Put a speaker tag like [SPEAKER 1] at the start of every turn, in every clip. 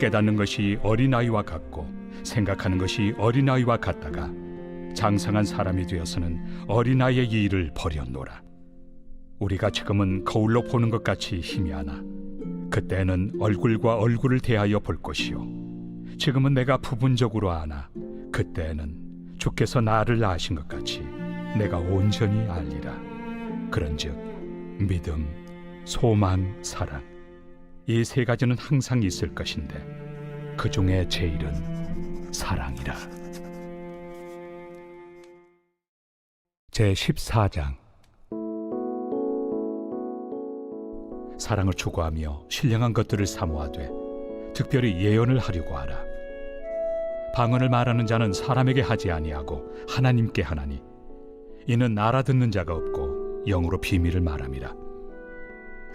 [SPEAKER 1] 깨닫는 것이 어린아이와 같고 생각하는 것이 어린아이와 같다가 장성한 사람이 되어서는 어린아이의 일을 버렸노라. 우리가 지금은 거울로 보는 것 같이 희미하나 그때는 얼굴과 얼굴을 대하여 볼 것이요. 지금은 내가 부분적으로 아나 그때는 주께서 나를 아신 것 같이 내가 온전히 알리라. 그런즉 믿음, 소망, 사랑 이 세 가지는 항상 있을 것인데 그 중에 제일은 사랑이라. 제 14장 사랑을 추구하며 신령한 것들을 사모하되 특별히 예언을 하려고 하라. 방언을 말하는 자는 사람에게 하지 아니하고 하나님께 하나니 이는 알아듣는 자가 없고 영으로 비밀을 말함이라.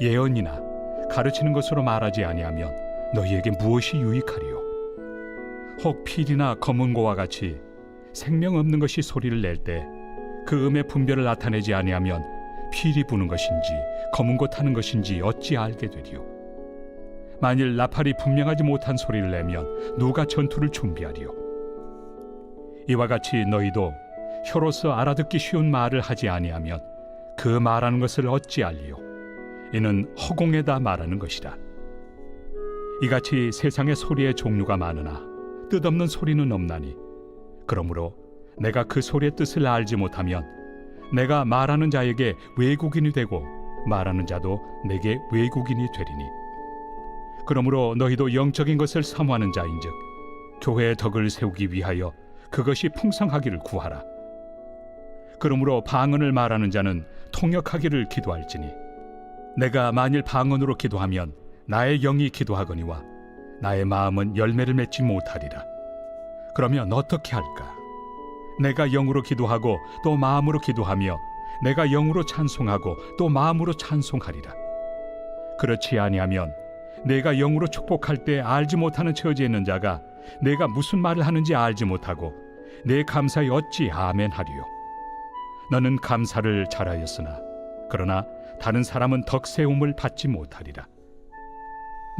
[SPEAKER 1] 예언이나 가르치는 것으로 말하지 아니하면 너희에게 무엇이 유익하리요? 혹 필이나 검은 고와 같이 생명 없는 것이 소리를 낼 때 그 음의 분별을 나타내지 아니하면 필이 부는 것인지 검은 고 타는 것인지 어찌 알게 되리요? 만일 나팔이 분명하지 못한 소리를 내면 누가 전투를 준비하리요? 이와 같이 너희도 혀로서 알아듣기 쉬운 말을 하지 아니하면 그 말하는 것을 어찌 알리요 이는 허공에다 말하는 것이라. 이같이 세상의 소리의 종류가 많으나 뜻없는 소리는 없나니 그러므로 내가 그 소리의 뜻을 알지 못하면 내가 말하는 자에게 외국인이 되고 말하는 자도 내게 외국인이 되리니. 그러므로 너희도 영적인 것을 사모하는 자인즉 교회의 덕을 세우기 위하여 그것이 풍성하기를 구하라. 그러므로 방언을 말하는 자는 통역하기를 기도할지니 내가 만일 방언으로 기도하면 나의 영이 기도하거니와 나의 마음은 열매를 맺지 못하리라 그러면 어떻게 할까? 내가 영으로 기도하고 또 마음으로 기도하며 내가 영으로 찬송하고 또 마음으로 찬송하리라. 그렇지 아니하면 내가 영으로 축복할 때 알지 못하는 처지에 있는 자가 내가 무슨 말을 하는지 알지 못하고 내 감사에 어찌 아멘 하리요. 너는 감사를 잘하였으나 그러나 다른 사람은 덕 세움을 받지 못하리라.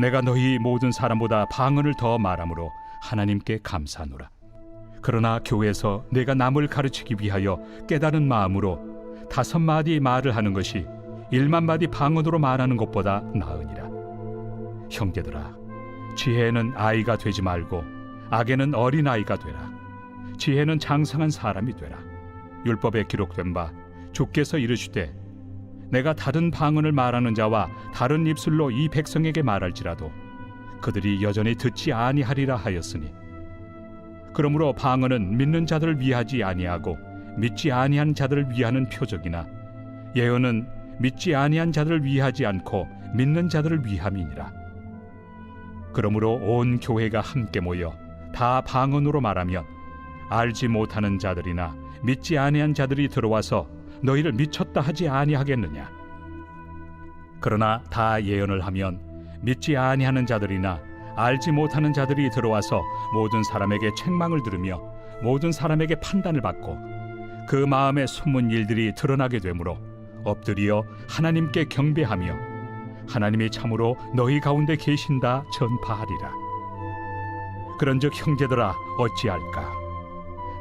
[SPEAKER 1] 내가 너희 모든 사람보다 방언을 더 말함으로 하나님께 감사하노라. 그러나 교회에서 내가 남을 가르치기 위하여 깨달은 마음으로 다섯 마디 말을 하는 것이 일만 마디 방언으로 말하는 것보다 나으니라. 형제들아, 지혜는 아이가 되지 말고 악에는 어린 아이가 되라. 지혜는 장성한 사람이 되라. 율법에 기록된 바 주께서 이르시되 내가 다른 방언을 말하는 자와 다른 입술로 이 백성에게 말할지라도 그들이 여전히 듣지 아니하리라 하였으니 그러므로 방언은 믿는 자들을 위하지 아니하고 믿지 아니한 자들을 위하는 표적이나 예언은 믿지 아니한 자들을 위하지 않고 믿는 자들을 위함이니라. 그러므로 온 교회가 함께 모여 다 방언으로 말하면 알지 못하는 자들이나 믿지 아니한 자들이 들어와서 너희를 미쳤다 하지 아니하겠느냐. 그러나 다 예언을 하면 믿지 아니하는 자들이나 알지 못하는 자들이 들어와서 모든 사람에게 책망을 들으며 모든 사람에게 판단을 받고 그 마음에 숨은 일들이 드러나게 되므로 엎드려 하나님께 경배하며 하나님이 참으로 너희 가운데 계신다 전파하리라. 그런즉 형제들아 어찌할까?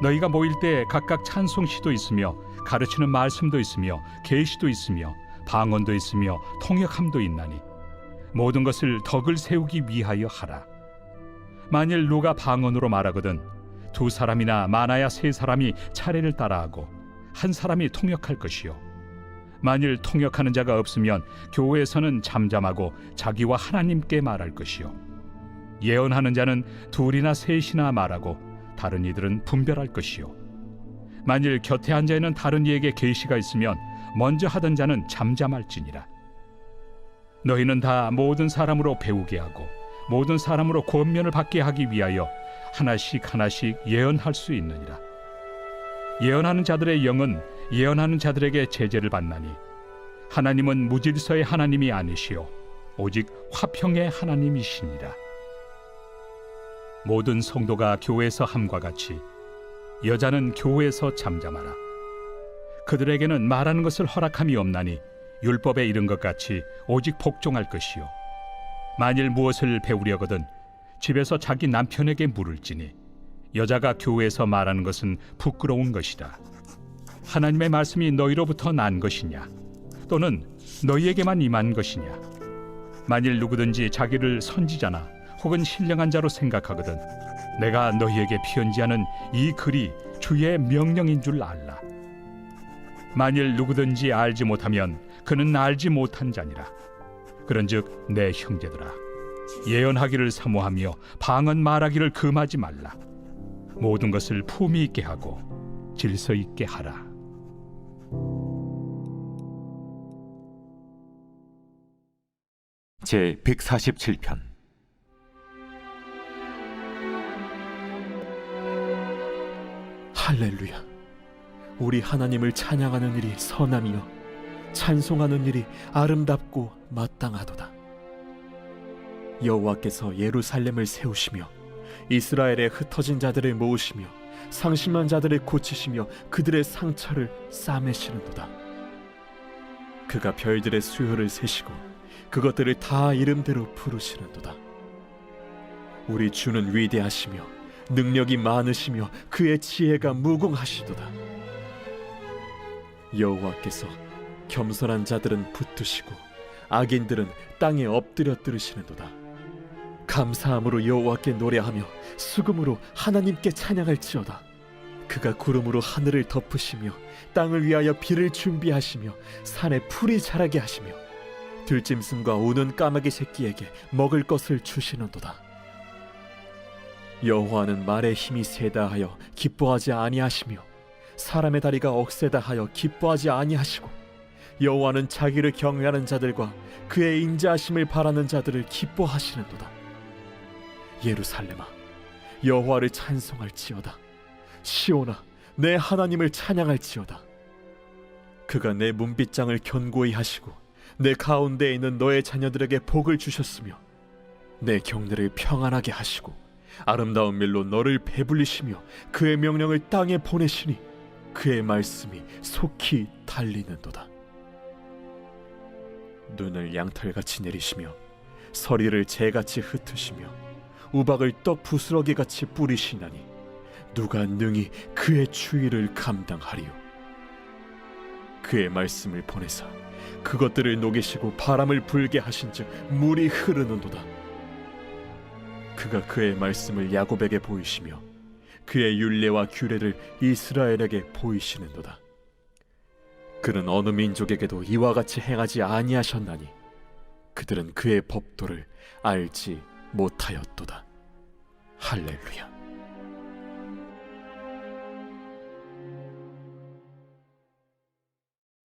[SPEAKER 1] 너희가 모일 때 각각 찬송시도 있으며 가르치는 말씀도 있으며 계시도 있으며 방언도 있으며 통역함도 있나니 모든 것을 덕을 세우기 위하여 하라. 만일 누가 방언으로 말하거든 두 사람이나 많아야 세 사람이 차례를 따라하고 한 사람이 통역할 것이요. 만일 통역하는 자가 없으면 교회에서는 잠잠하고 자기와 하나님께 말할 것이요. 예언하는 자는 둘이나 셋이나 말하고 다른 이들은 분별할 것이요. 만일 곁에 앉아 있는 다른 이에게 계시가 있으면 먼저 하던 자는 잠잠할지니라. 너희는 다 모든 사람으로 배우게 하고 모든 사람으로 권면을 받게 하기 위하여 하나씩 하나씩 예언할 수 있느니라. 예언하는 자들의 영은 예언하는 자들에게 제재를 받나니 하나님은 무질서의 하나님이 아니시요 오직 화평의 하나님이시니라. 모든 성도가 교회에서 함과 같이 여자는 교회에서 잠잠하라. 그들에게는 말하는 것을 허락함이 없나니 율법에 이른 것 같이 오직 복종할 것이요. 만일 무엇을 배우려거든 집에서 자기 남편에게 물을지니 여자가 교회에서 말하는 것은 부끄러운 것이다. 하나님의 말씀이 너희로부터 난 것이냐? 또는 너희에게만 임한 것이냐? 만일 누구든지 자기를 선지자나 혹은 신령한 자로 생각하거든 내가 너희에게 편지하는 이 글이 주의 명령인 줄 알라. 만일 누구든지 알지 못하면 그는 알지 못한 자니라. 그런즉 내 형제들아 예언하기를 사모하며 방언 말하기를 금하지 말라. 모든 것을 품위 있게 하고 질서 있게 하라.
[SPEAKER 2] 제 147편
[SPEAKER 3] 할렐루야. 우리 하나님을 찬양하는 일이 선함이요 찬송하는 일이 아름답고 마땅하도다. 여호와께서 예루살렘을 세우시며 이스라엘의 흩어진 자들을 모으시며 상심한 자들을 고치시며 그들의 상처를 싸매시는도다. 그가 별들의 수요를 세시고 그것들을 다 이름대로 부르시는도다. 우리 주는 위대하시며 능력이 많으시며 그의 지혜가 무궁하시도다. 여호와께서 겸손한 자들은 붙드시고 악인들은 땅에 엎드려 들으시는도다. 감사함으로 여호와께 노래하며 수금으로 하나님께 찬양할지어다. 그가 구름으로 하늘을 덮으시며 땅을 위하여 비를 준비하시며 산에 풀이 자라게 하시며 들짐승과 우는 까마귀 새끼에게 먹을 것을 주시는도다. 여호와는 말의 힘이 세다 하여 기뻐하지 아니하시며 사람의 다리가 억세다 하여 기뻐하지 아니하시고 여호와는 자기를 경외하는 자들과 그의 인자하심을 바라는 자들을 기뻐하시는도다. 예루살렘아 여호와를 찬송할지어다. 시온아 내 하나님을 찬양할지어다. 그가 내 문빗장을 견고히 하시고 내 가운데에 있는 너의 자녀들에게 복을 주셨으며 내 경내를 평안하게 하시고 아름다운 밀로 너를 배불리시며 그의 명령을 땅에 보내시니 그의 말씀이 속히 달리는도다. 눈을 양털같이 내리시며 서리를 재같이 흩으시며 우박을 떡 부스러기 같이 뿌리시나니 누가 능히 그의 추위를 감당하리요 그의 말씀을 보내사 그것들을 녹이시고 바람을 불게 하신즉 물이 흐르는도다 그가 그의 말씀을 야곱에게 보이시며 그의 율례와 규례를 이스라엘에게 보이시는도다. 그는 어느 민족에게도 이와 같이 행하지 아니하셨나니 그들은 그의 법도를 알지 못하였도다. 할렐루야